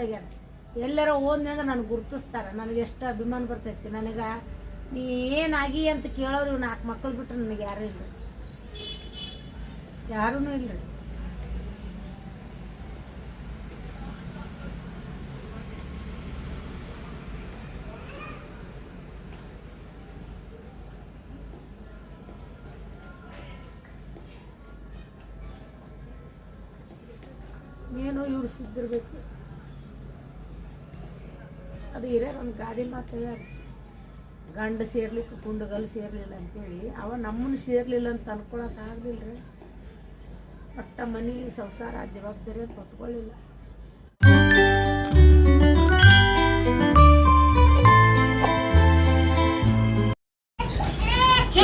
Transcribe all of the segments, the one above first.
ತೆಗ್ಯಾರ ಎಲ್ಲಾರ ಹೋದ್ನಿ ಅಂದ್ರೆ ನನಗೆ ಗುರುತಿಸ್ತಾರೆ. ನನಗೆ ಎಷ್ಟು ಅಭಿಮಾನ ಬರ್ತೈತಿ. ನನಗೆ ನೀ ಏನಾಗಿ ಅಂತ ಕೇಳೋರು ನಾಲ್ಕು ಮಕ್ಕಳು ಬಿಟ್ರೆ ನನಗೆ ಯಾರೂ ಇಲ್ಲ. ಯಾರೂ ಇಲ್ಲ ಏನು ಇವ್ರು ಸಿದ್ದಿರ್ಬೇಕು? ಅದು ಹಿರಿಯರು ಒಂದು ಗಾಡಿ ಮಾತು ಗಂಡ ಸೇರ್ಲಿಕ್ಕೆ ಗುಂಡುಗಲ್ ಸೇರ್ಲಿಲ್ಲ ಅಂತೇಳಿ. ಅವ ನಮ್ಮನ್ನು ಸೇರ್ಲಿಲ್ಲ ಅಂತ ಅನ್ಕೊಳಕ್ ಆಗ್ಲಿಲ್ಲ ರೀ ಒಟ್ಟ ಮನೆ ಸಂಸಾರ ಜವಾಬ್ದಾರಿ ಅಂತ ಹೊತ್ಕೊಳ್ಳಿಲ್ಲ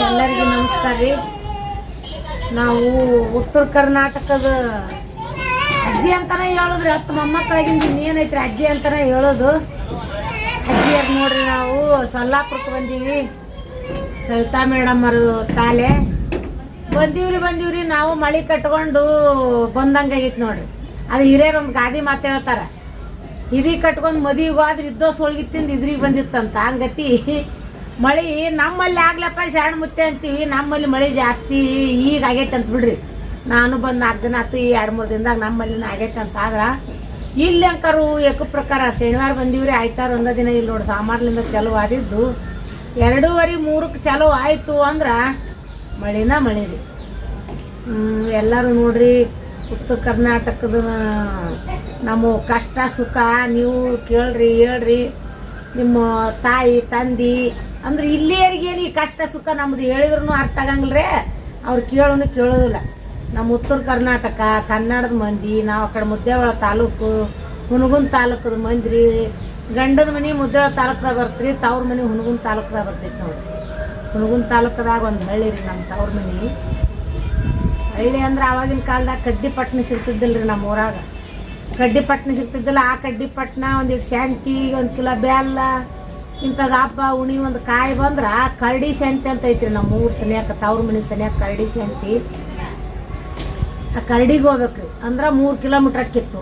ಎಲ್ಲರಿಗೂ ನಮಸ್ಕಾರ ರೀ. ನಾವು ಉತ್ತರ ಕರ್ನಾಟಕದ ಅಜ್ಜಿ ಅಂತಾನೆ ಹೇಳೋದ್ರಿ. ಹತ್ತು ಮೊಮ್ಮಕ್ಕಳಾಗಿಂದ ಇನ್ನೇನೈತ್ರಿ ಅಜ್ಜಿ ಅಂತಾನೆ ಹೇಳೋದು. ಅಜ್ಜಿಯರ್ ನೋಡ್ರಿ ನಾವು, ಸೊಲ್ಲಾಪುರಕ್ಕೆ ಬಂದೀವಿ. ಸವಿತಾ ಮೇಡಮ್ ಅವರು ತಾಲೆ. ಬಂದೀವ್ರಿ ಬಂದೀವ್ರಿ, ನಾವು ಮಳಿ ಕಟ್ಕೊಂಡು ಬಂದಂಗಾಗಿತ್ತು ನೋಡ್ರಿ. ಅದು ಹಿರಿಯರು ಒಂದು ಗಾದಿ ಮಾತು ಹೇಳ್ತಾರ. ಇದಿ ಕಟ್ಕೊಂಡು ಮದುವೆಗೆ ಹೋದ್ರೆ ಇದ್ದೋಸ್ ತಿಂದು ಇದ್ರಿಗೆ ಬಂದಿತ್ತಂತ. ಹಂಗತಿ ಮಳಿ ನಮ್ಮಲ್ಲಿ ಆಗ್ಲಪ್ಪ ಶರಣ ಮುತ್ತೆ ಅಂತೀವಿ. ನಮ್ಮಲ್ಲಿ ಮಳಿ ಜಾಸ್ತಿ ಈಗ ಆಗೈತೆ ಅಂತ ಬಿಡ್ರಿ. ನಾನು ಬಂದು ನಾಲ್ಕು ದಿನ ಆತು, ಈ ಎರಡು ಮೂರು ದಿನದಾಗ ನಮ್ಮಲ್ಲಿ ಆಗೈತೆ ಅಂತ ಆದ್ರ ಇಲ್ಲಿ ಅಂಕಾರು ಏಕ ಪ್ರಕಾರ ಶನಿವಾರ ಬಂದಿವ್ರಿ, ಆಯ್ತಾರ ಒಂದ ದಿನ ಇಲ್ಲಿ ನೋಡಿ, ಸಾಮಾರ್ಲಿಂದ ಚಲೋ ಆದಿದ್ದು. ಎರಡೂವರೆ ಮೂರಕ್ಕೆ ಚಲೋ ಆಯಿತು ಅಂದ್ರ ಮಳಿನ ಮಳಿ ರೀ ಎಲ್ಲರೂ ನೋಡ್ರಿ, ಉತ್ತರ ಕರ್ನಾಟಕದ ನಮ್ಮ ಕಷ್ಟ ಸುಖ, ನೀವು ಕೇಳ್ರಿ, ಹೇಳ್ರಿ. ನಿಮ್ಮ ತಾಯಿ, ತಂದಿ, ಅಂದ್ರೆ ಇಲ್ಲಿಯರಿಗೇನು ಈ ಕಷ್ಟ ಸುಖ ನಮ್ದು ಹೇಳಿದ್ರು ಅರ್ಥ ಆಗಂಗಿಲ್ರೇ. ಅವ್ರು ಕೇಳೋನು ಕೇಳೋದಿಲ್ಲ. ನಮ್ಮ ಉತ್ತರ ಕರ್ನಾಟಕ, ಕನ್ನಡದ ಮಂದಿ, ನಾವು ಆ ಕಡೆ ಮುದ್ದೇವಾಳ ತಾಲೂಕು ಹುನಗುನ್ ತಾಲೂಕದ ಮಂದಿ, ಗಂಡನ ಮನೆ ಮುದ್ದೇವಳ ತಾಲೂಕದಾಗ ಬರ್ತೀರಿ, ತವ್ರ ಮನೆ ಹುನಗುನ್ ತಾಲೂಕದಾಗ ಬರ್ತೈತಿ ನೋಡ್ರಿ. ಹುನಗುಂದ ತಾಲೂಕದಾಗ ಒಂದು ಹಳ್ಳಿ ರೀ ನಮ್ಮ ತವ್ರ ಮನೆ. ಹಳ್ಳಿ ಅಂದ್ರೆ ಆವಾಗಿನ ಕಾಲದಾಗ ಕಡ್ಡಿ ಪಟ್ಟಣ ಸಿಗ್ತಿದ್ದಿಲ್ಲ ರೀ ನಮ್ಮ ಊರಾಗ. ಕಡ್ಡಿ ಪಟ್ಟಣ ಸಿಗ್ತಿದ್ದಿಲ್ಲ, ಆ ಕಡ್ಡಿ ಒಂದು ಒಂದಿಟ್ಟು ಶಾಂತಿ ಒಂದು ಕಿಲೋ ಬೆಲ್ಲ ಇಂಥದ್ದು ಹಬ್ಬ, ಉಣಿ, ಒಂದು ಕಾಯಿ ಬಂದ್ರೆ ಕರಡಿ ಶಾಂತಿ ಅಂತ ಐತ್ರಿ ನಮ್ಮ ಊರು ಸನಿಯಾಕ, ತವ್ರ ಮನೆ ಸನಿಯಾಕ ಕರಡಿ ಶಾಂತಿ ಆ ಕರಡಿಗೆ ಹೋಗ್ಬೇಕ್ರಿ. ಅಂದ್ರೆ ಮೂರು ಕಿಲೋಮೀಟ್ರ್ ಆಕಿತ್ತು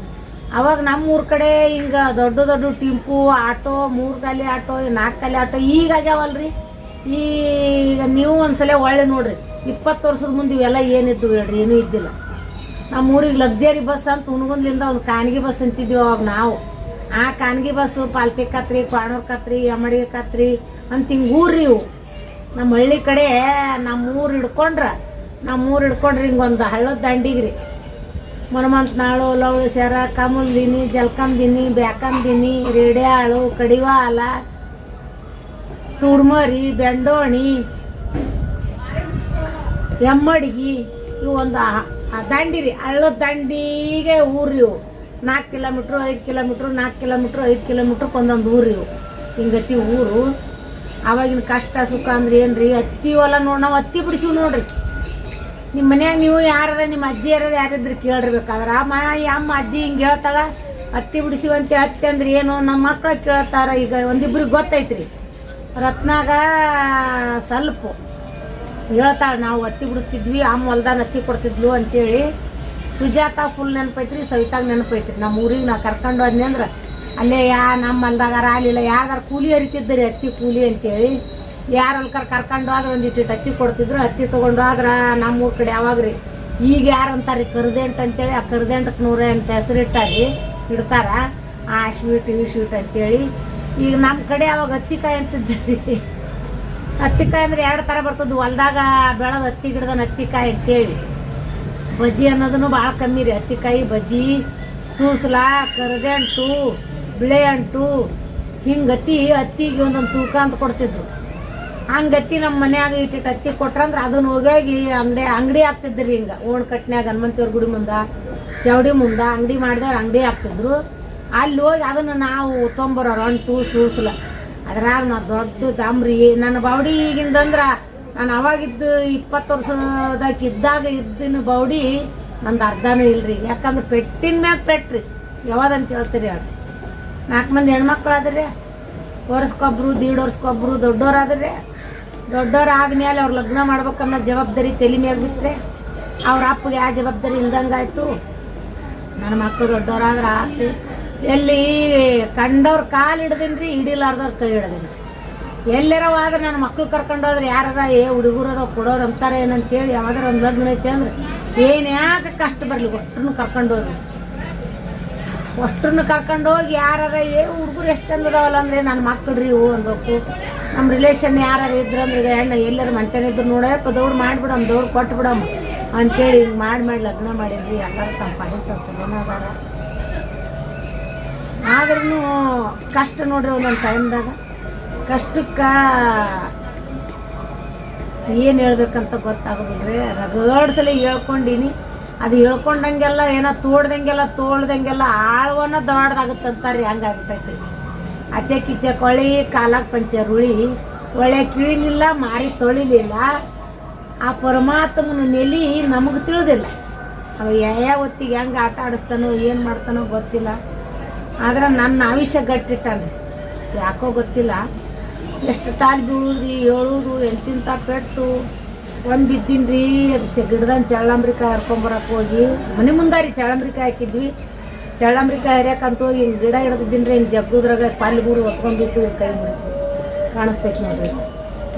ಅವಾಗ ನಮ್ಮ ಊರ ಕಡೆ ಹಿಂಗೆ ದೊಡ್ಡ ದೊಡ್ಡ ಟಿಂಪು, ಆಟೋ, ಮೂರು ಗಾಲಿ ಆಟೋ ನಾಲ್ಕು ಗಾಲಿ ಆಟೋ ಈಗ ಆಗ್ಯಾವಲ್ರಿ. ಈಗ ನೀವು ಒಂದ್ಸಲ ಒಳ್ಳೆ ನೋಡ್ರಿ. ಇಪ್ಪತ್ತು ವರ್ಷದ ಮುಂದೆ ಇವೆಲ್ಲ ಏನಿದ್ದು ಹೇಳ್ರಿ, ಏನೂ ಇದ್ದಿಲ್ಲ. ನಮ್ಮ ಊರಿಗೆ ಲಕ್ಸರಿ ಬಸ್ ಅಂತ ಹುಣಗುಂದ್ಲಿಂದ ಒಂದು ಖಾನಗಿ ಬಸ್ ಅಂತಿದ್ವಿ ಅವಾಗ ನಾವು. ಆ ಖಾನಗಿ ಬಸ್ಸು ಪಾಲ್ತಿ ಕತ್ರಿ ಕ್ವಾಣೂರ್ ಕತ್ರಿ ಯಮಡಿಗೆ ಕತ್ರಿ ಅಂತ ಹಿಂಗೆ ಊರ್ರಿ ಇವು. ನಮ್ಮ ಹಳ್ಳಿ ಕಡೆ ನಮ್ಮ ಊರು ಹಿಡ್ಕೊಂಡ್ರ ನಮ್ಮ ಊರು ಹಿಡ್ಕೊಂಡ್ರಿ ಹಿಂಗೊಂದು ಹಳ್ಳದ ದಂಡಿಗ್ರಿ. ಮನಮಂತ ನಾಳು, ಲವಳು ಸೆರ ಕಮಲ್ದಿನಿ ಜಲ್ಕಂದಿನಿ ಬ್ಯಾಕಂದಿನಿ ರೇಡ್ಯಾಳು, ಕಡಿವಾಲ ತುರ್ಮರಿ ಬೆಂಡೋಣಿ, ಎಮ್ಮಡಿಗಿ ಇವು ಒಂದು ದಂಡಿ ರೀ ಹಳ್ಳದ ದಂಡಿಗೆ ಊರು ಇವು. ನಾಲ್ಕು ಕಿಲೋಮೀಟ್ರು, ಐದು ಕಿಲೋಮೀಟ್ರು ನಾಲ್ಕು ಕಿಲೋಮೀಟ್ರು, ಐದು ಕಿಲೋಮೀಟ್ರಕ್ಕೆ ಒಂದೊಂದು ಊರು ಇವು. ಹಿಂಗತಿ ಊರು. ಆವಾಗಿನ ಕಷ್ಟ, ಸುಖ ಅಂದ್ರೆ ಏನ್ರಿ? ಹತ್ತಿ ಹೊಲ ನೋಡಿ, ನಾವು ಹತ್ತಿ ಬಿಡಿಸಿವು ನೋಡ್ರಿ. ನಿಮ್ಮ ಮನ್ಯಾಗ ನೀವು ಯಾರ ನಿಮ್ಮ ಅಜ್ಜಿ ಯಾರು ಯಾರಿದ್ರು ಕೇಳಿರ್ಬೇಕಾದ್ರೆ ಆ ಈ ಅಮ್ಮ, ಅಜ್ಜಿ ಹಿಂಗೆ ಹೇಳ್ತಾಳ ಹತ್ತಿ ಬಿಡಿಸಿವಂತೆ ಹತ್ತಿ ಅಂದ್ರೆ ಏನು? ನಮ್ಮ ಮಕ್ಳು ಕೇಳ್ತಾರ, ಈಗ ಒಂದಿಬ್ರಿಗೆ ಗೊತ್ತೈತ್ರಿ. ರತ್ನಾಗ ಸ್ವಲ್ಪ ಹೇಳ್ತಾಳೆ, ನಾವು ಹತ್ತಿ ಬಿಡಿಸ್ತಿದ್ವಿ, ಅಮ್ಮ ಹೊಲ್ದಾಗ ಹತ್ತಿ ಕೊಡ್ತಿದ್ಲು ಅಂತೇಳಿ ಸುಜಾತ ಫುಲ್ ನೆನಪೈತ್ರಿ, ಸವಿತಾಗ ನೆನಪೈತ್ರಿ. ನಮ್ಮ ಊರಿಗೆ ನಾ ಕರ್ಕೊಂಡು ಹೋದ್ನಿ ಅಂದ್ರೆ, ಅಲ್ಲೇ ಯಾ, ನಮ್ಮ ಹೊಲ್ದಾಗಾರ ಆಗಲಿಲ್ಲ ಯಾರ್ದಾರ ಕೂಲಿ ಹರಿತಿದ್ದರಿ ಹತ್ತಿ ಕೂಲಿ? ಅಂತೇಳಿ ಯಾರು ಹೊಲ್ಕರ್ ಕರ್ಕೊಂಡು ಹೋದ್ರೆ ಒಂದು ಇಟ್ಟು ಹತ್ತಿ ಕೊಡ್ತಿದ್ರು, ಹತ್ತಿ ತೊಗೊಂಡು ಹೋದ್ರೆ ನಮ್ಮ ಊರ ಕಡೆ ಯಾವಾಗ ರೀ ಈಗ ಯಾರು ಅಂತಾರೆ ಕರ್ದೆಂಟ್ ಅಂತೇಳಿ, ಆ ಕರ್ದೆಂಟಕ್ಕೆ ನೂರ ಅಂತ ಹೆಸರಿಟ್ಟಾಗಿ ಇಡ್ತಾರ. ಆ ಸ್ವೀಟ್, ಈ ಸ್ವೀಟ್ ಅಂತೇಳಿ. ಈಗ ನಮ್ಮ ಕಡೆ ಅವಾಗ ಹತ್ತಿಕಾಯಿ ಅಂತಿದ್ರಿ? ಹತ್ತಿಕಾಯಿ ಅಂದ್ರೆ ಎರಡು ಥರ ಬರ್ತದೆ, ಹೊಲ್ದಾಗ ಬೆಳೆದ ಹತ್ತಿ ಗಿಡದ ಹತ್ತಿಕಾಯಿ ಅಂತೇಳಿ. ಬಜ್ಜಿ ಅನ್ನೋದನ್ನು ಭಾಳ ಕಮ್ಮಿ ರೀ ಹತ್ತಿಕಾಯಿ, ಬಜ್ಜಿ, ಸೂಸ್ಲ, ಕರ್ದೆಂಟು, ಬಿಳೆ ಅಂಟು ಹಿಂಗತಿ ಹತ್ತಿಗೆ ಒಂದೊಂದು ತೂಕ ಅಂತ ಕೊಡ್ತಿದ್ರು. ಹಂಗತಿ ನಮ್ಮ ಮನ್ಯಾಗ ಇಟ್ಟಿಟ್ಟು ಹತ್ತಿ ಕೊಟ್ರಂದ್ರೆ ಅದನ್ನ ಹೋಗಿ ಅಂಗಡಿ ಅಂಗಡಿ ಆಗ್ತಿದ್ರಿ ಹಿಂಗೆ. ಓಣ್ ಕಟ್ನ್ಯಾಗ ಹನುಮಂತಿಯವ್ರ ಗುಡಿ ಮುಂದೆ, ಚೌಡಿ ಮುಂದೆ, ಅಂಗಡಿ ಮಾಡಿದವ್ರು ಅಂಗಡಿ ಆಗ್ತಿದ್ರು. ಅಲ್ಲಿ ಹೋಗಿ ಅದನ್ನು ನಾವು ತೊಂಬರೋರು ಅಂಟು ಸೂಸಲ. ಅದ್ರಾಗ ನಾ ದೊಡ್ಡ ದಾಮ್ರಿ ನನ್ನ ಬಾವಡಿ ಈಗಿಂದಂದ್ರೆ ನಾನು ಅವಾಗಿದ್ದು ಇಪ್ಪತ್ತು ವರ್ಷದಾಗ ಇದ್ದಾಗ ಇದ್ದಿನ ಬಾವಡಿ ನಂದು ಅರ್ಧನೂ ಇಲ್ರಿ. ಯಾಕಂದ್ರೆ ಪೆಟ್ಟಿನ ಮ್ಯಾಗ ಪೆಟ್ರಿ. ಯಾವ್ದಂತ ಹೇಳ್ತೀರಿ ಹೇಳಿ ನಾಲ್ಕು ಮಂದಿ ಹೆಣ್ಮಕ್ಳು ಆದ್ರೆ. ವರ್ಷಕ್ಕೊಬ್ರು, ದೀಡ್ ವರ್ಷಕ್ಕೊಬ್ರು ದೊಡ್ಡೋರಾದ್ರೆ ದೊಡ್ಡೋರು ಆದ್ಮೇಲೆ ಅವ್ರು ಲಗ್ನ ಮಾಡ್ಬೇಕನ್ನೋ ಜವಾಬ್ದಾರಿ ತಲೆ ಮೇಲೆ ಬಿಟ್ಟರೆ ಅವ್ರ ಅಪ್ಪಗೆ ಆ ಜವಾಬ್ದಾರಿ ಇಲ್ದಂಗಾಯ್ತು ನನ್ನ ಮಕ್ಕಳು ದೊಡ್ಡವರಾದ್ರೆ ಆತು ಎಲ್ಲಿ ಕಂಡವ್ರ ಕಾಲು ಹಿಡ್ದಿನ್ರಿ, ಹಿಡಿಲಾರ್ದವ್ರ ಕೈ ಹಿಡ್ದೀನಿ ಎಲ್ಲಾರ ಆದ್ರೆ ನನ್ನ ಮಕ್ಳು ಕರ್ಕೊಂಡೋದ್ರೆ ಯಾರದ ಏ ಹುಡುಗರದ ಕೊಡೋರು ಅಂತಾರೆ ಏನಂತೇಳಿ ಯಾವ್ದಾರ ಒಂದು ಲಗ್ನ ಐತೆ ಅಂದ್ರೆ ಏನು ಯಾಕೆ ಕಷ್ಟ ಬರಲಿ ಅಷ್ಟ್ರನ್ನು ಕರ್ಕೊಂಡು ಹೋಗಿ ಅಷ್ಟ್ರನ್ನು ಕರ್ಕೊಂಡು ಹೋಗಿ ಯಾರಾರ, ಏ, ಹುಡುಗರು ಎಷ್ಟು ಚಂದ ಅದಾವಲ್ಲ ಅಂದ್ರೆ ನನ್ನ ಮಕ್ಕಳು ರೀ, ಹೂ ಅನ್ಬೇಕು ನಮ್ಮ ರಿಲೇಷನ್ ಯಾರು ಇದ್ರು ಅಂದ್ರೆ ಈಗ ಹೆಣ್ಣು, ಎಲ್ಲರ ಮಂತನ ಇದ್ರು ನೋಡಪ್ಪ ದೌಡ್ ಮಾಡಿಬಿಡಮ್ ದೌಡ್ ಕೊಟ್ಟು ಬಿಡಮ್ಮ ಅಂತೇಳಿ ಹಿಂಗೆ ಮಾಡಿ ಮಾಡಿ ಲಗ್ನ ಮಾಡಿದ್ವಿ. ಎಲ್ಲರೂ ತಮ್ಮ ಪಾಡಿಗೆ ಚಲೋನ ಅದಾರ. ಆದ್ರೂ ಕಷ್ಟ ನೋಡ್ರಿ ಒಂದೊಂದು ಟೈಮ್ದಾಗ ಕಷ್ಟಕ್ಕೆ ಏನು ಹೇಳ್ಬೇಕಂತ ಗೊತ್ತಾಗೋದಿಲ್ರಿ. ರಗಡ್ ಸಲ ಹೇಳ್ಕೊಂಡೀನಿ. ಅದು ಹೇಳ್ಕೊಂಡಂಗೆಲ್ಲ, ಏನೋ ತೋಡ್ದಂಗೆಲ್ಲ, ತೋಳ್ದಂಗೆಲ್ಲ ಆಳ್ವನ ದೊಡ್ಡದಾಗುತ್ತಂತಾರ್ರಿ ಹಂಗಾಗ್ಬಿಟ್ಟೈತಿ ಆಚೆ ಕಿಚೆ ಕೊಳಿ ಕಾಲಾಗ ಪಂಚೆ ಉಳಿ ಒಳ್ಳೆ ಕಿಳಿಲಿಲ್ಲ ಮಾರಿ ತೊಳಿಲಿಲ್ಲ. ಆ ಪರಮಾತ್ಮನ ನೆಲಿ ನಮಗೆ ತಿಳಿದಿಲ್ಲ. ಅವ ಯಾವ ಹೊತ್ತಿಗೆ ಹೆಂಗೆ ಆಟ ಆಡಿಸ್ತಾನೋ, ಏನು ಮಾಡ್ತಾನೋ ಗೊತ್ತಿಲ್ಲ. ಆದ್ರೆ ನನ್ನ ಆವಿಷ್ಯ ಗಟ್ಟಿಟ್ಟಾನೆ ಯಾಕೋ ಗೊತ್ತಿಲ್ಲ. ಎಷ್ಟು ತಾಲಿ ಬೀಳೂರಿ ಏಳೂರು ಎಂತಿಂತ ಪೆಟ್ಟು. ಒಂದು ಬಿದ್ದೀನ್ರಿ, ಅದು ಗಿಡದಂಗೆ ಚಳ್ಳಂಬ್ರಿಕಾಯಿ ಹರ್ಕೊಂಬರಕ್ಕೆ ಹೋಗಿ. ಮನೆ ಮುಂದಾರಿ ಚಳ್ಳಂಬ್ರಿಕಾಯಿ ಹಾಕಿದ್ವಿ. ಚಳ್ಳಂಬ್ರಿಕಾಯಿ ಹರಿಯಕ್ಕಂತ ಹೋಗಿ ಹಿಂಗೆ ಗಿಡ ಹಿಡ್ದಿದ್ದೀನ್ರಿ, ಹಿಂಗೆ ಜಗ್ಗುದ್ರಾಗ ಪಾಲಿ ಗುರು ಹೊತ್ಕೊಂಡ್ಬಿಟ್ಟು ಕೈ ಮುರಿತು ಕಾಣಿಸ್ತೈತಿ ನೋಡ್ರಿ.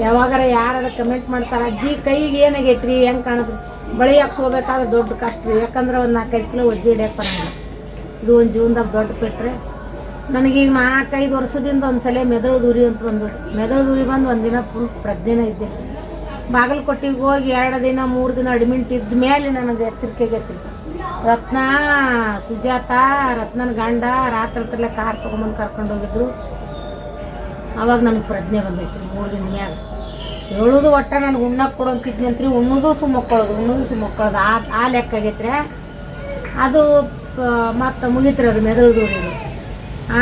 ಯಾವಾಗಾರ ಯಾರು ಕಮೆಂಟ್ ಮಾಡ್ತಾರೆ, ಅಜ್ಜಿ, ಕೈಗೆ ಏನಾಗೈತ್ರಿ ಹೆಂಗೆ ಕಾಣೋದು ಬಳಿ ಹಾಕ್ಸ್ಕೋಬೇಕಾದ್ರೆ ದೊಡ್ಡ ಕಷ್ಟ ರೀ. ಯಾಕಂದ್ರೆ ಒಂದು ನಾಲ್ಕೈದು ಕಿಲೋ ಒಜ್ಜಿ ಹಿಡಿಯಕ್ಕೆ ಬರಂಗಿಲ್ಲ ಇದು ಒಂದು ಜೀವನದಾಗ ದೊಡ್ಡ ಪೆಟ್ರೆ. ನನಗೀಗ ನಾಲ್ಕೈದು ವರ್ಷದಿಂದ ಒಂದು ಸಲ ಮೆದುಳು ದೂರಿ ಅಂತ ಬಂದ್ಬಿಟ್ಟು. ಮೆದುಳು ದೂರಿ ಬಂದು ಒಂದಿನ ಫುಲ್ ಪ್ರಜ್ಞೆನೇ ಇದ್ದೆ ಬಾಗಲಕೋಟೆಗೆ ಹೋಗಿ ಎರಡು ದಿನ, ಮೂರು ದಿನ ಅಡ್ಮಿಂಟ್ ಇದ್ದ ಮೇಲೆ ನನಗೆ ಎಚ್ಚರಿಕೆ ಆಗೈತಿ ರತ್ನ, ಸುಜಾತ, ರತ್ನನ ಗಂಡ ರಾತ್ರಿ ಹತ್ರಲ್ಲ ಕಾರ್ ತೊಗೊಂಬಂದು ಕರ್ಕೊಂಡು ಹೋಗಿದ್ರು. ಅವಾಗ ನನಗೆ ಪ್ರಜ್ಞೆ ಬಂದೈತಿ, ಮೂರು ದಿನ ಮ್ಯಾಗ ಹೇಳೋದು ಒಟ್ಟ ನನಗೆ ಉಣ್ಣಕ್ಕೆ ಕೊಡೋಂತಿದ್ನಂತ್ರಿ ಉಣ್ಣೋದು ಸುಮ್ಮಕ್ಕೊಳ್ಳೋದು ಉಣ್ಣೋದು ಸುಮ್ಮಕ್ಕೊಳ್ಳೋದು ಆ ಆ ಲೆಕ್ಕ ಆಗೈತ್ರಿ ಅದು ಮತ್ತು ಮುಗಿತ್ರಿ ಅದು ಮೆದುಳು ದೂರಿದು.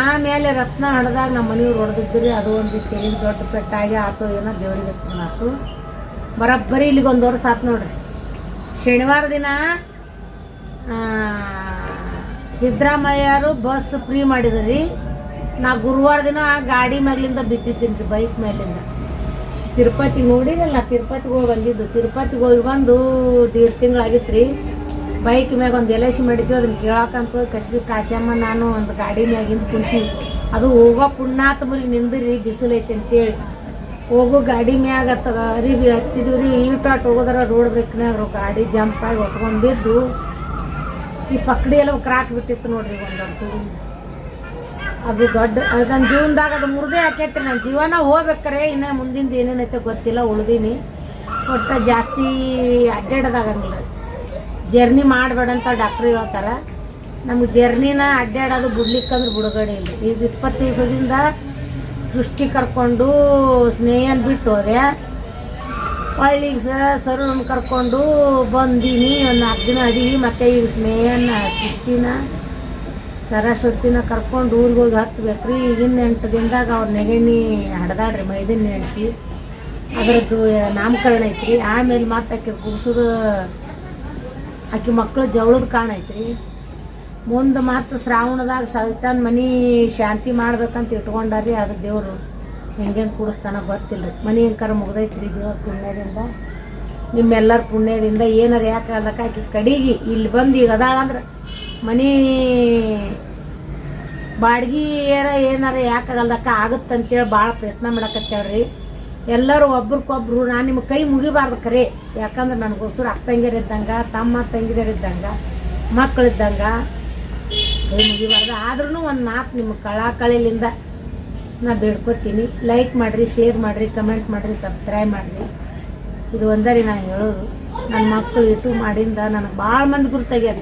ಆಮೇಲೆ ರತ್ನ ಹಡ್ದಾಗ ನಮ್ಮ ಮನೆಯವ್ರು ಹೊಡೆದಿದ್ದೀರಿ ಅದು ಒಂದು ತೆಲಿಗೆ ದೊಡ್ಡ ಪೆಟ್ಟಾಗಿ ಆತು ಏನೋ ದೇವ್ರಿಗೆ ಆತು ಬರೋಬ್ಬರಿ ಇಲ್ಲಿಗೆ ಒಂದು ವರ್ಷ ಆತು ನೋಡ್ರಿ. ಶನಿವಾರ ದಿನ ಸಿದ್ದರಾಮಯ್ಯರು ಬಸ್ ಫ್ರೀ ಮಾಡಿದ್ರಿ. ನಾ ಗುರುವಾರ ದಿನ ಗಾಡಿ ಮೇಲಿಂದ ಬಿದ್ದಿದ್ದೀನಿ ರೀ ಬೈಕ್ ಮೇಲಿಂದ ತಿರುಪತಿ ನೋಡಿರಲ್ಲ, ತಿರುಪತಿಗೆ ಹೋಗಿ ಬಂದಿದ್ದು ತಿರುಪತಿಗೆ ಹೋಗಿ ಬಂದು ದೀಡ್ ತಿಂಗಳಾಗಿತ್ತು ರೀ ಬೈಕ್ ಮ್ಯಾಗ ಒಂದು ಎಲ್ ಐ ಸಿ ಮಾಡಿದ್ವಿ, ಅದನ್ನ ಕೇಳಕ್ಕಂತ ಕಸ್ಬಿ ಕಾಶ್ಯಮ್ಮ ನಾನು ಒಂದು ಗಾಡಿ ಮ್ಯಾಗಿಂದ ಕುಂತೀವಿ. ಅದು ಹೋಗೋ ಪುಣ್ಯಾತ್ಮರಿಗೆ ನಿಂದ್ರಿ, ಬಿಸಿಲೈತೆ ಅಂತೇಳಿ. ಹೋಗೋ, ಗಾಡಿ ಮ್ಯಾಗ ತಗ ಅರಿವಿ ಹತ್ತಿದ್ವಿ ರೀ. ಈಟಾಟ್ ಹೋಗೋದ್ರ ರೋಡ್ ಬ್ರೇಕ್ನಾಗ ಗಾಡಿ ಜಂಪ್ ಆಗಿ ಹೊತ್ಕೊಂಡು ಬಿದ್ದು ಈ ಪಕ್ಡಿ ಎಲ್ಲ ಕ್ರಾಕ್ ಬಿಟ್ಟಿತ್ತು ನೋಡ್ರಿ ಒಂದೊಂದು ಸರಿ ಅದು ದೊಡ್ಡ, ಅದು ನನ್ನ ಜೀವನದಾಗ ಅದು ಮುರಿದೇ ಹಾಕೈತಿ ನನ್ನ ಜೀವನ ಹೋಗ್ಬೇಕಾರೆ, ಇನ್ನು ಮುಂದಿಂದ ಏನೇನೈತೆ ಗೊತ್ತಿಲ್ಲ, ಉಳ್ದೀನಿ. ಒಟ್ಟು ಜಾಸ್ತಿ ಅಡ್ಡಾಡೋದಾಗಂಗಿಲ್ಲ ಜರ್ನಿ ಮಾಡಬೇಡ ಅಂತ ಡಾಕ್ಟ್ರ್ ಹೇಳ್ತಾರೆ. ನಮ್ಗೆ ಜರ್ನಿನ ಅಡ್ಡಾಡೋದು ಬಿಡ್ಲಿಕ್ಕಂದ್ರೆ ಬಿಡುಗಡೆ ಇಲ್ಲ. ಈಗ ಇಪ್ಪತ್ತು ದಿವಸದಿಂದ ಸೃಷ್ಟಿ ಕರ್ಕೊಂಡು ಸ್ನೇಹನ ಬಿಟ್ಟು ಹೋದೆ ಹಳ್ಳಿಗೆ ಸ ಸರುಳನ್ನ ಕರ್ಕೊಂಡು ಬಂದೀನಿ, ಒಂದು ನಾಲ್ಕು ದಿನ ಅದೀವಿ. ಮತ್ತು ಈಗ ಸ್ನೇಹನ, ಸೃಷ್ಟಿನ, ಸರಸ್ವತಿನ ಕರ್ಕೊಂಡು ಊರಿಗೆ ಹೋಗಿ ರೀ ಈಗಿನ ಎಂಟು ದಿನದಾಗ ಅವ್ರ ನೆಗಣ್ಣಿ ಹಡ್ದಾಡ್ರಿ, ಮೈದಿನ ನೆಂಟಿ ಅದರದ್ದು ನಾಮಕರಣ ಐತ್ರಿ. ಆಮೇಲೆ ಮತ್ತೆ ಆಕೆ ಕುಗ್ಸೋದು ಆಕೆ ಮಕ್ಕಳು ಜವಳದ ಕಾಣ ಐತ್ರಿ. ಮುಂದೆ ಮತ್ತು ಶ್ರಾವಣದಾಗ ಸವಿತಾನ ಮನೆ ಶಾಂತಿ ಮಾಡ್ಬೇಕಂತ ಇಟ್ಕೊಂಡಾರಿ ಅದು ದೇವರು ಹೆಂಗೇನು ಕೂಡಿಸ್ತಾನ ಗೊತ್ತಿಲ್ಲ ರೀ ಮನೆ ಹೆಂಗಾರ ಮುಗ್ದೈತ್ರಿ ದೇವ್ರ ಪುಣ್ಯದಿಂದ. ನಿಮ್ಮೆಲ್ಲರ ಪುಣ್ಯದಿಂದ ಏನಾರ ಯಾಕೆ ಅದಕ್ಕೆ ಆಕೆ ಕಡಿಗೆ ಇಲ್ಲಿ ಬಂದು ಈಗ ಅದಾಳಂದ್ರೆ ಮನೆ ಬಾಡ್ಗಿ ಏರ ಏನಾರ ಯಾಕಾಗಲ್ದಕ್ಕ ಆಗುತ್ತಂತೇಳಿ ಭಾಳ ಪ್ರಯತ್ನ ಮಾಡಕತ್ತೇಳ್ರಿ. ಎಲ್ಲರೂ ಒಬ್ರಿಗೊಬ್ರು ನಾನು ನಿಮ್ಮ ಕೈ ಮುಗಿಬಾರ್ದು ಕರೆ. ಯಾಕಂದ್ರೆ ನನಗೋಸ್ಕರ ಅಕ್ಕ ತಂಗಿಯರಿದ್ದಂಗೆ ತಮ್ಮ ತಂಗಿದರಿದ್ದಂಗೆ ಮಕ್ಕಳಿದ್ದಂಗೆ ಕೈ ಮುಗಿಬಾರ್ದು ಆದ್ರೂ ಒಂದು ಮಾತು ನಿಮ್ಮ ಕಳಕಳಿಲಿಂದ ನಾ ಬೇಡ್ಕೊತೀನಿ. ಲೈಕ್ ಮಾಡಿರಿ ಶೇರ್ ಮಾಡಿರಿ ಕಮೆಂಟ್ ಮಾಡಿರಿ ಸಬ್ಸ್ಕ್ರೈಬ್ ಮಾಡಿರಿ. ಇದು ಒಂದರಿ ನಾನು ಹೇಳೋದು. ನನ್ನ ಮಕ್ಕಳು ಇಟ್ಟು ಮಾಡಿಂದ ನನಗೆ ಭಾಳ ಮಂದಿ ಗುರ್ತಾಗ್ಯಾರ.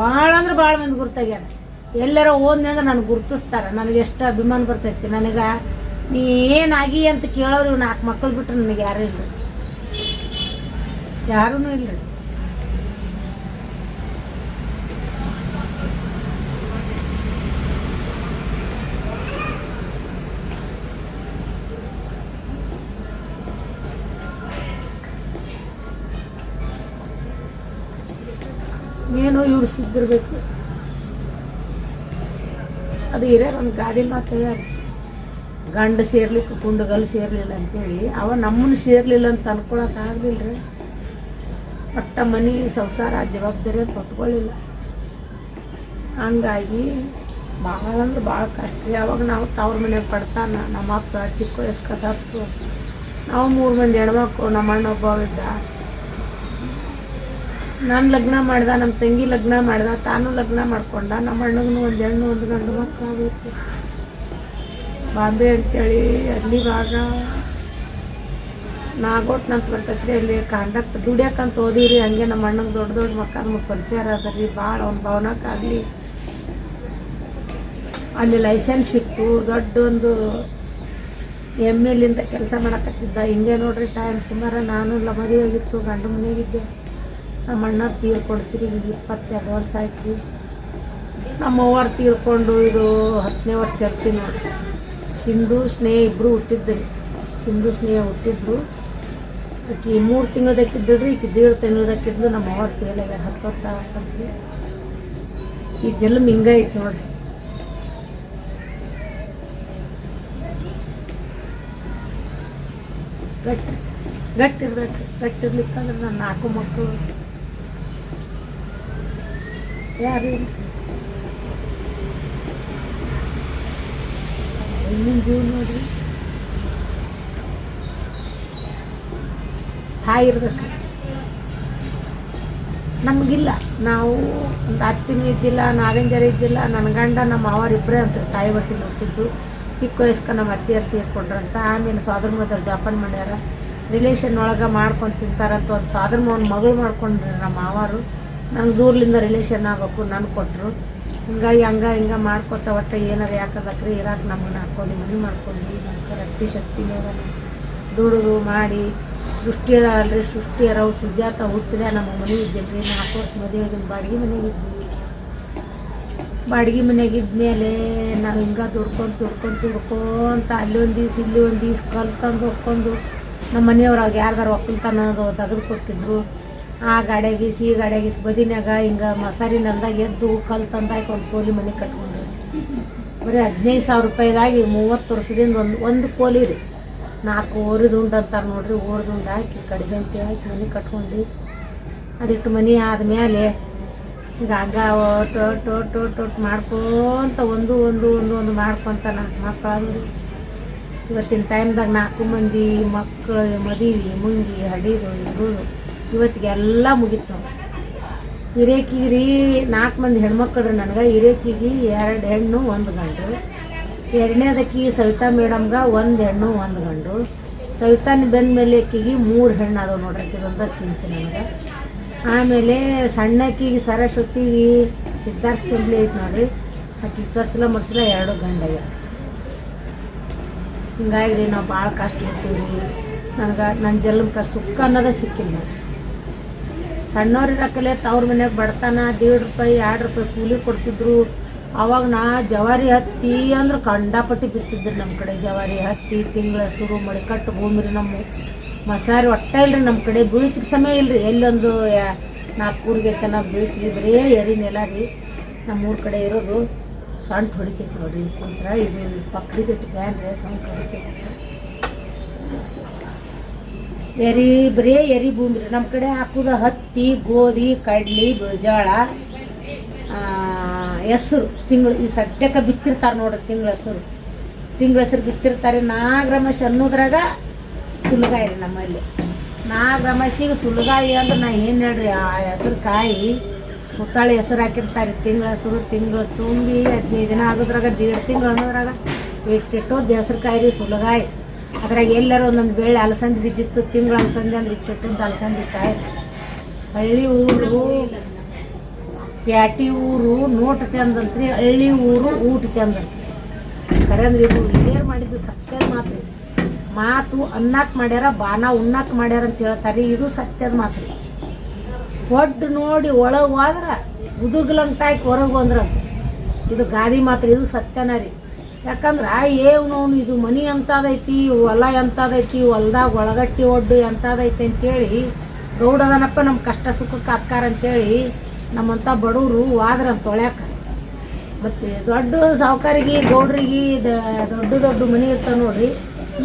ಭಾಳ ಅಂದ್ರೆ ಭಾಳ ಮಂದಿ ಗುರ್ತಾಗ್ಯಾರ. ಎಲ್ಲಾರ ಓದ್ನೆ ಅಂದ್ರೆ ನನಗೆ ಗುರ್ತಿಸ್ತಾರೆ. ನನಗೆ ಎಷ್ಟು ಅಭಿಮಾನ ಬರ್ತೈತಿ. ನನಗೆ ನೀ ಏನಾಗಿ ಅಂತ ಕೇಳೋರು ನಾಲ್ಕು ಮಕ್ಕಳು ಬಿಟ್ಟರೆ ನನಗೆ ಯಾರೂ ಇಲ್ಲ ಯಾರೂ ಇಲ್ರಿ. ಇವ್ರು ಸಿದ್ದಿರ್ಬೇಕು ಅದು ಹಿರಿಯರ್ ಒಂದು ಗಾಡಿ ಮಾತು ಗಂಡ ಸೇರ್ಲಿಕ್ಕೆ ಕುಂಡಗಲ್ ಸೇರ್ಲಿಲ್ಲ ಅಂತೇಳಿ. ಅವ ನಮ್ಮನ್ನು ಸೇರ್ಲಿಲ್ಲ ಅಂತ ಅನ್ಕೊಳಕ್ ಆಗ್ಲಿಲ್ಲ ರೀ ಮನಿ ಮನೆ ಸಂಸಾರ ಜವಾಬ್ದಾರಿ ಅಂತ ಹೊತ್ಕೊಳ್ಳಿಲ್ಲ ಹಂಗಾಗಿ ಭಾಳ ಅಂದ್ರೆ ಭಾಳ ಕಷ್ಟ. ಯಾವಾಗ ನಾವು ತವ್ರ ಮನೆಗೆ ಪಡ್ತಾನ, ನಮ್ಮ ಅಪ್ಪ, ಚಿಕ್ಕ ವಯಸ್ಕ ಸತ್ತು. ನಾವು ಮೂರು ಮಂದಿ ಹೆಣ್ಮಕ್ಳು ನಮ್ಮ ಅಣ್ಣ ಒಬ್ಬ ಇದ್ದ. ನಾನು ಲಗ್ನ ಮಾಡ್ದ ನಮ್ಮ ತಂಗಿ ಲಗ್ನ ಮಾಡ್ದ, ತಾನು ಲಗ್ನ ಮಾಡ್ಕೊಂಡ, ನಮ್ಮ ಅಣ್ಣಗೂ ಒಂದು ಹೆಣ್ಣು, ಒಂದು ಗಂಡು ಮಕ್ಕಳು. ಆಗೈತಿ ಬಾಂಬೆ ಅಂತೇಳಿ, ಅಲ್ಲಿ ಭಾಗ. ನಾಗೋಟ್ ನಂತ ಬರ್ತೈತ್ರಿ ಅಲ್ಲಿ ಕಾಂಡಕ್ಟ್ ದುಡಿಯಾಕಂತ ಓದಿರಿ, ಹಂಗೆ ನಮ್ಮ ಅಣ್ಣಗೆ ದೊಡ್ಡ ದೊಡ್ಡ ಮಕ್ಕಳ ಪರಿಚಯ ಅದ ಭಾಳ ಅವ್ನ ಭವನಕ್ಕಾಗಲಿ ಅಲ್ಲಿ ಲೈಸೆನ್ಸ್ ಸಿಕ್ತು, ದೊಡ್ಡ ಒಂದು ಎಂ ಇಂದ ಕೆಲಸ ಮಾಡಕತ್ತಿದ್ದ. ಹಿಂಗೆ ನೋಡ್ರಿ ಟೈಮ್ ಸುಮಾರು ನಾನು ಇಲ್ಲ ಹೋಗಿತ್ತು ಗಂಡು ಮನೆಯಾಗಿದ್ದೆ. ನಮ್ಮ ಅಣ್ಣ ತೀರ್ಕೊಡ್ತೀರಿ, ಈಗ ಇಪ್ಪತ್ತೆರಡು ವರ್ಷ ಆಯ್ತು. ನಮ್ಮ ಅವ್ವಾರು ತೀರ್ಕೊಂಡು ಇದು ಹತ್ತನೇ ವರ್ಷ ಇರ್ತೀವಿ ನೋಡಿ. ಸಿಂಧು ಸ್ನೇಹ ಇಬ್ಬರು ಹುಟ್ಟಿದ್ರಿ. ಸಿಂಧು ಸ್ನೇಹ ಹುಟ್ಟಿದ್ರು. ಆಕೆ ಮೂರು ತಿಂಗಳದಕ್ಕಿದ್ದಿಡ್ರಿ ಈಕೆ ದೇಳು ತಿಂಗಳದಕ್ಕಿದ್ದು ನಮ್ಮ ಅವ್ವಾರು ಫೇಲಾಗ್ಯಾರ ಹತ್ತು ವರ್ಷ ಆಗತ್ತಂತ್ರಿ ಈ ಜನ್ಮ ಹಿಂಗಾಯ್ತು ಐತಿ ನೋಡ್ರಿ. ಗಟ್ಟಿ ಗಟ್ಟಿರ್ಬೇಕು ಗಟ್ಟಿರ್ಲಿಕ್ಕಂದ್ರೆ ನನ್ನ ನಾಲ್ಕು ಮಕ್ಕಳು ಯಾರು ಇಲ್ಲಿನ ಜೀವ ನೋಡ್ರಿ ತಾಯಿ ಇರ್ಬೇಕು. ನಮಗಿಲ್ಲ. ನಾವು ಒಂದು ಅತ್ತಿನೂ ಇದ್ದಿಲ್ಲ ನಾವೇನು ಜರ ಇದ್ದಿಲ್ಲ, ನನ್ನ ಗಂಡ ನಮ್ಮ ಅವರಿಬ್ಬರೇ ಅಂತ ತಾಯಿ ಬಟ್ಟಿ ಹೊಟ್ಟಿದ್ದು ಚಿಕ್ಕ ವಯಸ್ಕ ನಮ್ಮ ಅತ್ತಿ ತೀರ್ಕೊಂಡ್ರಂತ ಆಮೇಲೆ ಸ್ವಾದ್ರ ಮದರ್ ಜಾಪನ್ ಮಾಡ್ಯಾರ. ರಿಲೇಷನ್ ಒಳಗೆ ಮಾಡ್ಕೊಂಡು ತಿಂತಾರಂತ ಒಂದು ಸ್ವಾದ್ರ ಮಗಳು ಮಾಡ್ಕೊಂಡ್ರಿ ನಮ್ಮ ಮಾವಾರು. ನಂಗೆ ದೂರ್ಲಿಂದ ರಿಲೇಷನ್ ಆಗಬೇಕು ನಾನು ಕೊಟ್ಟರು ಹಿಂಗಾಗಿ ಹಂಗೆ ಹಿಂಗೆ ಮಾಡ್ಕೊತ ಒಟ್ಟು ಏನಾರು ಯಾಕದಕ್ರಿ ಇರಾಕ್ ನಮ್ಮನ್ನ ಹಾಕೊಂಡು ಮನೆ ಮಾಡ್ಕೊಂಡು ನಮ್ಗೆ ರಟ್ಟಿ ಶಕ್ತಿ ದುಡಿದು ಮಾಡಿ ಸೃಷ್ಟಿ ಅಲ್ರಿ. ಸೃಷ್ಟಿ ಅರವು ಸುಜಾತ ಹುಟ್ಟಿದೆ. ನಮ್ಮ ಮನೆ ಇದ್ದಿಲ್ರಿ. ನಾಲ್ಕು ವರ್ಷ ಮದುವೆ ಆಗಿದ್ದು ಬಾಡಿಗೆ ಮನೆಗೆ ಇದ್ವಿ. ಬಾಡಿಗೆ ಮನೆಗೆ ಇದ್ಮೇಲೆ ನಾವು ಹಿಂಗೆ ದುಡ್ಕೊಂಡು ದುಡ್ಕೊಂಡು ದುಡ್ಕೊಂತ ಅಲ್ಲಿ ಒಂದು ದಿವ್ಸ, ಇಲ್ಲಿ ಒಂದು ದಿವ್ಸ ಕಲ್ತಂದು ಹೊಕ್ಕೊಂಡು ನಮ್ಮ ಮನೆಯವ್ರಾಗ ಯಾರ್ದಾರು ಒಕ್ಕಲ್ತನ ಅದು ಆ ಗಾಡ್ಯಾಗಿಸ್ ಈ ಗಾಡ್ಯಾಗಿಸ್ ಬದಿನಾಗ ಹಿಂಗೆ ಮಸಾರಿ ನೆಲ್ದಾಗ ಎದ್ದು ಕಲ್ ತಂದಾಗ ಒಂದು ಕೋಲಿ ಮನೆ ಕಟ್ಕೊಂಡು ಬರೀ ಹದಿನೈದು ಸಾವಿರ ರೂಪಾಯಿದಾಗಿ ಮೂವತ್ತು ವರ್ಷದಿಂದ ಒಂದು ಒಂದು ಕೋಲಿ ರೀ. ನಾಲ್ಕು ಓರಿದು ಉಂಡು ಅಂತಾರೆ ನೋಡ್ರಿ ಓರಿದ ಉಂಡು ಹಾಕಿ ಕಡಿದಂತೆ ಹಾಕಿ ಮನೆ ಕಟ್ಕೊಂಡು ಅದಿಟ್ಟು ಮನೆ ಆದಮೇಲೆ ಹಿಂಗೆ ಒಟ್ಟು ಒಟ್ಟು ಒಟ್ಟು ಒಟ್ಟು ಮಾಡ್ಕೊಂತ ಒಂದು ಒಂದು ಒಂದು ಒಂದು ಮಾಡ್ಕೊಂತ ನಾಲ್ಕು ಮಕ್ಕಳಾದ್ರು ಇವತ್ತಿನ ಟೈಮ್ದಾಗ ನಾಲ್ಕು ಮಂದಿ ಮಕ್ಕಳು ಮದುವೆ, ಮುಂಜಿ ಹಡಿದು ಇಬ್ಬರು ಇವತ್ತಿಗೆ ಎಲ್ಲ ಮುಗೀತು. ಹಿರೇಕಿಗೆ ರೀ ನಾಲ್ಕು ಮಂದಿ ಹೆಣ್ಮಕ್ಳು ನನಗೆ. ಹಿರೇಕಿಗೆ ಎರಡು ಹೆಣ್ಣು, ಒಂದು ಗಂಡು. ಎರಡನೇದಕ್ಕಿ ಸವಿತಾ ಮೇಡಮ್ಗೆ ಒಂದು ಹೆಣ್ಣು, ಒಂದು ಗಂಡು. ಸವಿತಾನ ಬೆಂದ ಮೇಲೆ ಅಕ್ಕಿಗೆ ಮೂರು ಹೆಣ್ಣು ಅದಾವೆ ನೋಡ್ರಿ ಅಂತ ಚಿಂತೆ ನನಗೆ. ಆಮೇಲೆ ಸಣ್ಣಕ್ಕಿಗೆ ಸರಸ್ವತಿಗೆ ಸಿದ್ಧಾರ್ಥ ಕಂಪ್ಲಿ ಐತೆ ನೋಡ್ರಿ. ಅಕ್ಕಿ ಚಚ್ಚಲ ಮರ್ಚಲ ಎರಡು ಗಂಡಯ್ಯ. ಹಿಂಗಾಗಿ ರೀ ನಾವು ಭಾಳ ಕಷ್ಟ ರೀ ನನಗೆ ನನ್ನ ಜನ್ಮಕ್ಕೆ ಸುಖ ಅನ್ನೋದೇ ಸಿಕ್ಕಿಲ್ಲ. ನೋಡ್ರಿ ಸಣ್ಣವ್ರು ಇರಕ್ಕಲೆ ತವ್ರ ಮನ್ಯಾಗ ಬಡತನ, ದೇಡ್ ರೂಪಾಯಿ ಎರಡು ರೂಪಾಯಿ ಕೂಲಿ ಕೊಡ್ತಿದ್ರು. ಅವಾಗ ನಾ ಜವಾರಿ ಹತ್ತಿ ಅಂದ್ರೆ ಕಂಡಾಪಟ್ಟಿ ಬಿತ್ತಿದ್ರು ನಮ್ಮ ಕಡೆ ಜವಾರಿ ಹತ್ತಿ ತಿಂಗಳ ಸುರು ಮಡಿಕಟ್ಟು ಭೂಮಿ ರೀ ನಮ್ಮ ಮಸಾರಿ ಒಟ್ಟ ಇಲ್ರಿ ನಮ್ಮ ಕಡೆ ಬೀಳ್ಚಿಗೆ ಸಮಯ ಇಲ್ರಿ. ಎಲ್ಲೊಂದು ನಾಲ್ಕು ಊರಿಗೆ ತನ ಬೀಳ್ಚಿಗೆ ಬರೀ ಎರಿ ನೆಲ ರೀ. ನಮ್ಮೂರ ಕಡೆ ಇರೋದು. ಸೊಂಟ ಹೊಡಿತೈತೆ ನೋಡ್ರಿ. ಕುಂತ್ರ ಇದು ಪಕ್ಕಡಿದೈತಿ ಬ್ಯಾನ್ ರೀ ಸೊಂಟ ಹೊಡಿತೈತಿ. ಎರಿ, ಬರೀ ಎರಿ ಭೂಮಿ ರೀ. ನಮ್ಮ ಕಡೆ ಹಾಕುದ ಹತ್ತಿ, ಗೋಧಿ, ಕಡ್ಲಿ ಬಿಳಜಾಳ ಹೆಸರು ತಿಂಗಳು. ಈ ಸದ್ಯಕ್ಕೆ ಬಿತ್ತಿರ್ತಾರೆ ನೋಡ್ರಿ ತಿಂಗಳ ಹೆಸರು. ತಿಂಗಳ ಹೆಸರು ಬಿತ್ತಿರ್ತಾರೆ. ನಾಗರಮಶ ಅನ್ನೋದ್ರಾಗ ಸುಲಗಾಯಿ ರೀ ನಮ್ಮಲ್ಲಿ. ನಾಗರಮಶಿಗೆ ಸುಲಗಾಯಿ ಅಂದ್ರೆ ನಾ ಏನು ಹೇಳ್ರಿ, ಆ ಹೆಸರು ಕಾಯಿ ಮುತ್ತಾಳಿ ಹೆಸರು ಹಾಕಿರ್ತಾರೆ. ತಿಂಗಳ ಹೆಸರು, ತಿಂಗಳು ತುಂಬಿ ಹದಿನೈದು ದಿನ ಆಗೋದ್ರಾಗ, ದೇಡ್ ತಿಂಗಳು ಅನ್ನೋದ್ರಾಗ ಇಟ್ಟಿಟ್ಟೋದು ಹೆಸರು ಕಾಯಿ ರೀ ಸುಲ್ಗಾಯಿ. ಅದ್ರಾಗ ಎಲ್ಲರೂ ಒಂದೊಂದು ಬೇಳೆ ಅಲಸಂದಿ ಬಿದ್ದಿತ್ತು, ತಿಂಗಳು ಅಲಸಂದಿ ಅಂದ್ರೆ ಇಟ್ಟಿಟ್ಟದ್ದು ಅಲಸಂದಿ ಕಾಯಿ ಹಳ್ಳಿ ಊರು, ಪ್ಯಾಟಿ ಊರು, ನೋಟ್ ಚಂದ ಅಂತ್ರಿ ಹಳ್ಳಿ ಊರು, ಊಟ ಚಂದ ಅಂತ ಕರೆ ಅಂದ್ರೆ ಇದು ಏನು ಮಾಡಿದ್ದು ಸತ್ಯದ ಮಾತು ಮಾತು ಅನ್ನಕ್ಕೆ ಮಾಡ್ಯಾರ ಬಾಣ ಉಣ್ಣಕ್ಕೆ ಮಾಡ್ಯಾರ ಅಂತ ಹೇಳ್ತಾರೆ ಇದು ಸತ್ಯದ ಮಾತು ಒಡ್ಡು ನೋಡಿ ಒಳಗೆ ಹೋದ್ರ ಉದುಗ್ಲಂಟಾಕಿ ಹೊರಗೆ ಬಂದ್ರಂತ ಇದು ಗಾದಿ ಮಾತ್ರ ಇದು ಸತ್ಯನ ರೀ. ಯಾಕಂದ್ರೆ ಏವ್ನವ್ನು ಇದು ಮನಿ ಎಂಥದೈತಿ ಹೊಲ ಎಂಥದೈತಿ ಹೊಲ್ದಾಗ ಒಳಗಟ್ಟಿ ಒಡ್ಡು ಎಂಥದೈತಿ ಅಂತೇಳಿ ಗೌಡದನಪ್ಪ ನಮ್ಮ ಕಷ್ಟ ಸುಖಕ್ಕೆ ಹಾಕ್ಕಾರ ಅಂತೇಳಿ ನಮ್ಮಂಥ ಬಡವರು ವಾದ್ರಂತ ತೊಳ್ಯಾಕ. ಮತ್ತು ದೊಡ್ಡ ಸಾವುಕಾರಿಗೆ, ಗೌಡ್ರಿಗೆ ದೊಡ್ಡ ದೊಡ್ಡ ಮನೆ ಇರ್ತಾವೆ ನೋಡ್ರಿ,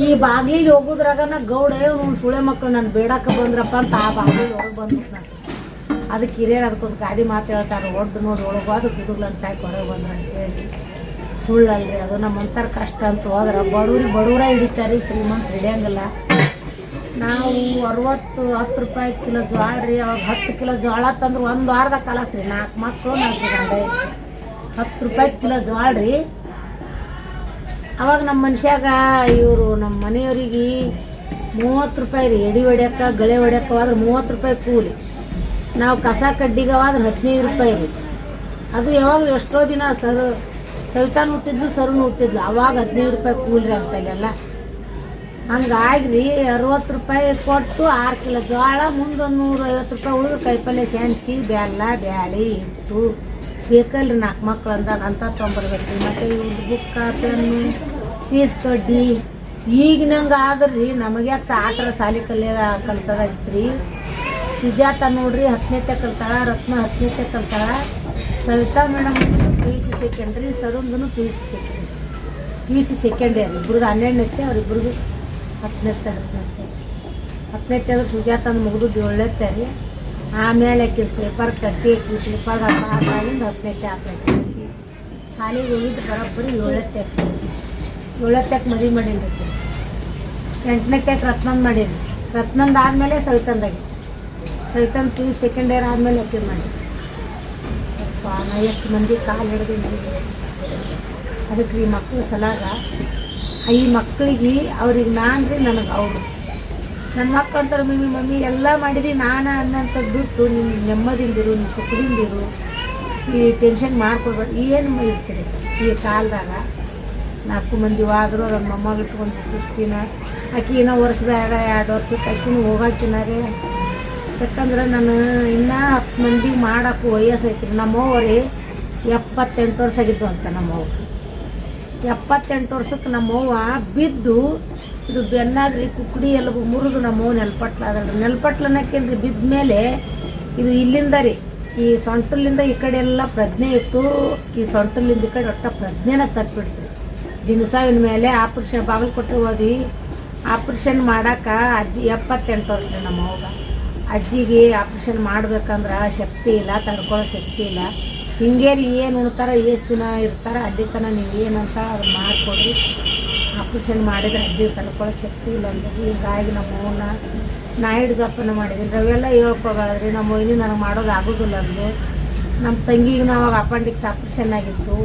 ಈ ಬಾಗ್ಲಿಗೆ ಹೋಗೋದ್ರಾಗನ ಗೌಡ ಅವ್ನು ಸುಳೆ ಮಕ್ಕಳು ನಾನು ಬೇಡಕ್ಕೆ ಬಂದ್ರಪ್ಪ ಅಂತ ಆ ಬಾಗಿಲು ಒಳಗೆ ಬಂದು ಅದಕ್ಕೆ ಹಿರಿಯರು ಅದಕ್ಕೊಂದು ಗಾದಿ ಮಾತು ಹೇಳ್ತಾರೆ, ಒಡ್ಡು ನೋಡಿ, ಒಳಗೆ ಅದು ಕುದುಗ್ಲಂಟಾಕಿ ಹೊರಗೆ ಬಂದ್ರೆ? ಅಂತೇಳಿ. ಸುಳ್ಳಲ್ರಿ, ಅದು ನಮ್ಮಂತಾರ ಕಷ್ಟ ಅಂತ ಹೋದ್ರೆ ಬಡವ್ರಿಗೆ ಬಡವ್ರ ಹಿಡಿತಾರೆ ಶ್ರೀಮಂತ ಹಿಡಿಯಂಗಿಲ್ಲ. ನಾವು ಅರವತ್ತು ಹತ್ತು ರೂಪಾಯಿ ಕಿಲೋ ಜೋಳ ರೀ, ಅವಾಗ ಹತ್ತು ಕಿಲೋ ಜೋಳ ತಂದ್ರೆ ಒಂದು ವಾರದ ಕಲಸ ರೀ ನಾಲ್ಕು ಮಕ್ಕಳು ನಾಲ್ಕು ಐತಿ ಹತ್ತು ರೂಪಾಯಿ ಕಿಲೋ ಜೋಳ ರೀ. ಅವಾಗ ನಮ್ಮ ಮನುಷ್ಯಾಗ ಇವರು ನಮ್ಮ ಮನೆಯವ್ರಿಗೆ ಮೂವತ್ತು ರೂಪಾಯಿ ರೀ, ಎಡಿ ಹೊಡ್ಯಕ್ಕೆ ಗಳೆ ಹೊಡ್ಯಕ್ಕೆ ಹೋದ್ರೆ ಮೂವತ್ತು ರೂಪಾಯಿ ಕೂಲಿ. ನಾವು ಕಸ ಕಡ್ಡಿಗೆ ಹದಿನೈದು ರೂಪಾಯಿ ರೀ. ಅದು ಯಾವಾಗಲೂ ಎಷ್ಟೋ ದಿನ ಸರ್ ಸವಿತಾನು ಹುಟ್ಟಿದ್ಲು ಸರುನು ಹುಟ್ಟಿದ್ಲು. ಅವಾಗ ಹದಿನೈದು ರೂಪಾಯಿ ಕೂಲ್ರಿ ಅಂತಲ್ಲೆಲ್ಲ ಹಂಗಾಗ್ರಿ ಅರವತ್ತು ರೂಪಾಯಿ ಕೊಟ್ಟು ಆರು ಕಿಲೋ ಜೋಳ ಮುಂದೊಂದು ನೂರ ಐವತ್ತು ರೂಪಾಯಿ ಉಳಿದು ಕಾಯಿಪಲ್ಯ ಸೆಂಟ್ಕಿ ಬೆಲ್ಲ ಬ್ಯಾಳಿ ಇತ್ತು. ಬೇಕಲ್ರಿ ನಾಲ್ಕು ಮಕ್ಳು ಅಂದಾಗ ಅಂತ ತೊಗೊಂಬರ್ಬೇಕು ಮತ್ತು ಇವ್ರದ್ದು ಬುಕ್ಕ, ಪೆನ್ನು, ಸೀಸ್ ಕಡ್ಡಿ. ಈಗಿನಂಗೆ ಆದ್ರಿ, ನಮಗೆ ಯಾಕೆ ಆಟರ ಸಾಲಿ ಕಲಿಯ ಕಲ್ಸೋದಾಗಿತ್ತು ರೀ ಸುಜಾತ ನೋಡ್ರಿ ಹತ್ತನೇತೆ ಕಲ್ತಾಳ ರತ್ನ ಹತ್ತನೇತೆ ಕಲ್ತಾಳ Savita madam P U C secondary ಸರುಂದನು P U C secondary P U C second year ಇಬ್ರದ್ದು ಹನ್ನೆರಡನೇತೆ ಅವ್ರಿಬ್ರಿಗೂ ಹತ್ತನೇತೆ ಹತ್ತನೇತೆ ಹತ್ತನೇತೆ ಅಂದ್ರೆ ಸುಜಾತನ ಮುಗಿದು ಏಳನೇತೆ ರೀ. ಆಮೇಲೆ ಆಕಿ ಪೇಪರ್ ಕಟ್ಟಿ ಆಕಿ ಪೇಪರ್ ಪಾಸ್ ಆಗಿಂದ ಹತ್ತನೇತೆ ಹತ್ತನೇತೆ ಆಕಿ ಶಾಲೆಗೆ ಹೋಗಿದ್ದು ಬರೋಬ್ಬರಿ ಏಳತ್ತೆ ಏಳನೇತೆಗೆ ಮದುವೆ ಮಾಡೀನಿ ಆಕಿ. ರತ್ನಂದು ಮಾಡೀನಿ ರತ್ನಂದ್ ಆದಮೇಲೆ ಸವಿತಂದಾಗಿ ಸವಿತನ್ ಪಿ ಯು ಸೆಕೆಂಡ್ ಇಯರ್ ಆದಮೇಲೆ ಅಕ್ಕಿ ಮಾಡಿ ನಾ ಎಷ್ಟು ಮಂದಿ ಕಾಲು ಹಿಡ್ದೀನಿ ಅದಕ್ಕೆ ಈ ಮಕ್ಕಳ ಸಲಾಗ, ಈ ಮಕ್ಕಳಿಗೆ ಅವ್ರಿಗೆ ನಾನು ರೀ ನನಗೆ ಅವರು ನನ್ನ ಮಕ್ಳು ಅಂತಾರೆ, ಮಮ್ಮಿ ಮಮ್ಮಿ, ಎಲ್ಲ ಮಾಡಿದಿ, ನಾನು ಅನ್ನೋಂಥದ್ದು ಬಿಟ್ಟು ನೀನು ನೆಮ್ಮದಿಂದಿರು ನೀವು ಸುಖದಿಂದಿರು ಈ ಟೆನ್ಷನ್ ಮಾಡ್ಕೊಡ್ಬೇಡ ಏನು ಇರ್ತೀರಿ ಈ ಕಾಲದಾಗ ನಾಲ್ಕು ಮಂದಿ ಹೋದ್ರು ನಮ್ಮ ಮೊಮ್ಮಗ ಇಟ್ಕೊಂಡು ಸೃಷ್ಟಿನ. ಆಕೆ ಇನ್ನೂ ವರ್ಷ ಬೇಡ, ಎರಡು ವರ್ಷಕ್ಕೆ ಆಕಿನೂ ಹೋಗಾಕಿನ ರೀ. ಯಾಕಂದ್ರೆ ನಾನು ಇನ್ನೂ ಹತ್ತು ಮಂದಿ ಮಾಡೋಕ್ಕೂ ವಯಸ್ಸು ಐತ್ರಿ. ನಮ್ಮವ್ವ ರೀ ಎಪ್ಪತ್ತೆಂಟು ವರ್ಷ ಆಗಿದ್ದು ಅಂತ ನಮ್ಮವ್ವ. ಎಪ್ಪತ್ತೆಂಟು ವರ್ಷಕ್ಕೆ ನಮ್ಮವ್ವ ಬಿದ್ದು ಇದು ಬೆನ್ನಾಗ್ರಿ ಕುಕ್ಕಡಿ ಎಲುಬು ಮುರಿದು ನಮ್ಮವ್ವ ನೆಲ್ಪಟ್ಲ ಅದಲ್ರಿ ನೆಲ್ಪಟ್ಲನಕ್ಕೇನ್ರಿ ಬಿದ್ದ ಮೇಲೆ ಇದು ಇಲ್ಲಿಂದ ರೀ, ಈ ಸೊಂಟಲಿಂದ ಈ ಕಡೆ ಎಲ್ಲ ಪ್ರಜ್ಞೆ ಇತ್ತು. ಈ ಸೊಂಟಲಿಂದ ಈ ಕಡೆ ಒಟ್ಟ ಪ್ರಜ್ಞೆನ ತಪ್ಪಿಡ್ತ್ರಿ ದಿನಸಾವಿನ ಮೇಲೆ ಆಪ್ರೇಷನ್ ಬಾಗಲಕೋಟೆ ಹೋದ್ವಿ. ಆಪ್ರೇಷನ್ ಮಾಡಕ್ಕೆ ಅಜ್ಜಿ ಎಪ್ಪತ್ತೆಂಟು ವರ್ಷ ನಮ್ಮ ಅವ್ಗ ಅಜ್ಜಿಗೆ ಆಪ್ರೇಷನ್ ಮಾಡ್ಬೇಕಂದ್ರೆ ಶಕ್ತಿ ಇಲ್ಲ ತಡ್ಕೊಳ್ಳೋ ಶಕ್ತಿ ಇಲ್ಲ. ಹಿಂಗೆ ಏನು ಉಣ್ತಾರ, ಎಷ್ಟು ದಿನ ಇರ್ತಾರ, ಅಲ್ಲಿ ತನಕ ನೀವು ಏನಂತ ಅದು ಮಾಡಿಕೊಡ್ರಿ. ಆಪ್ರೇಷನ್ ಮಾಡಿದ್ರೆ ಅಜ್ಜಿಗೆ ತಡ್ಕೊಳ್ಳೋ ಶಕ್ತಿ ಇಲ್ಲ ಅಂದ್ರೆ. ಹೀಗಾಗಿ ನಮ್ಮ ಅವ್ವನ್ನ ನಾಯಿಡ್ ಜೋಪಾನ ಮಾಡಿದ್ದೀನಿ ಅವೆಲ್ಲ ಹೇಳ್ಕೊಬಾರ್ದ್ರಿ ನಮ್ಮ ವೈನಿ ನನಗೆ ಮಾಡೋದು ಆಗೋದಿಲ್ಲ ಅಂದು ನಮ್ಮ ತಂಗಿಗೆ ನಾವಾಗ ಅಪೆಂಡಿಕ್ಸ್ ಆಪ್ರೇಷನ್ ಆಗಿತ್ತು.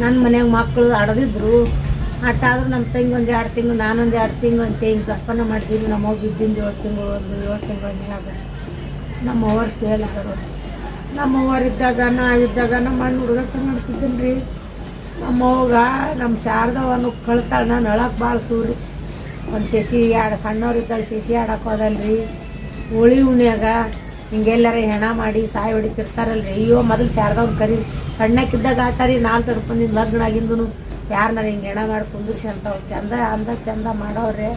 ನನ್ನ ಮನೆಯಾಗ ಮಕ್ಕಳು ಅಡದಿದ್ರು. ಆಟ ಆದ್ರೂ ನಮ್ಮ ತಂಗಿ ಒಂದು ಎರಡು ತಿಂಗಳು, ನಾನೊಂದು ಎರಡು ತಿಂಗಳು ಅಂತ ಹಿಂಗೆ ಜಪ್ಪನ ಮಾಡ್ತೀನಿ ನಮ್ಮ ಅವ್ವ ಬಿದ್ದಿಂದ ಏಳು ತಿಂಗಳು, ಒಂದು ಏಳು ತಿಂಗಳ ಮ್ಯಾಗ ನಮ್ಮ ಅವ್ರು ಕೇಳಿದ್ರು. ನಮ್ಮ ಅವ್ವರಿದ್ದಾಗ ನಾವಿದ್ದಾಗ ನಮ್ಮ ಅಣ್ಣ ಹುಡುಗಟ್ಟು ಮಾಡ್ತಿದ್ದೀನಿ ರೀ ನಮ್ಮ ಅವ್ಗ ನಮ್ಮ ಶಾರದವನ್ನು ಕಳ್ತಾಳೆ, ನಾನು ಅಳಕ್ಕೆ ಭಾಳ ಸೂರಿ. ಒಂದು ಸಸಿ ಆಡ ಸಣ್ಣವ್ರಿದ್ದಾಗ ಶಶಿ ಆಡಕ್ಕೆ ಹೋದಲ್ರಿ. ಹೋಳಿ ಉಣ್ಯಾಗ ಹಿಂಗೆಲ್ಲರ ಹೆಣ ಮಾಡಿ ಸಾಯಿ ಹೊಡಿತಿರ್ತಾರಲ್ರಿ. ಅಯ್ಯೋ, ಮೊದಲು ಶಾರದವ್ನ ಕರಿ ಸಣ್ಣಕ್ಕಿದ್ದಾಗ ಆಟ ರೀ, ನಾಲ್ಕು ರೂಪಾಯಿ ಲಗ್ನ ಆಗಿಂದು ಯಾರನ್ನಾರ ಹಿಂಗೆ ಹೆಣ ಮಾಡಿ ಕುಂದಿರ್ಸಿ ಅಂತವ್ ಚಂದ ಅಂದ ಚಂದ ಮಾಡೋರೆ.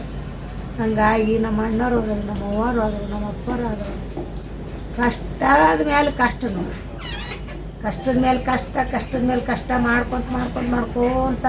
ಹಂಗಾಗಿ ನಮ್ಮ ಅಣ್ಣವ್ರು ಹೋದ್ರು ನಮ್ಮ ಅವ್ವರು ಹೋದ್ರು ನಮ್ಮ ಅಪ್ಪರು ಕಷ್ಟ ಆದ ಮೇಲೆ ಕಷ್ಟ ನೋಡಿ. ಕಷ್ಟದ ಮೇಲೆ ಕಷ್ಟ, ಕಷ್ಟದ ಮೇಲೆ ಕಷ್ಟ ಮಾಡ್ಕೊತ ಮಾಡ್ಕೊಂತ ಮಾಡ್ಕೊಂತ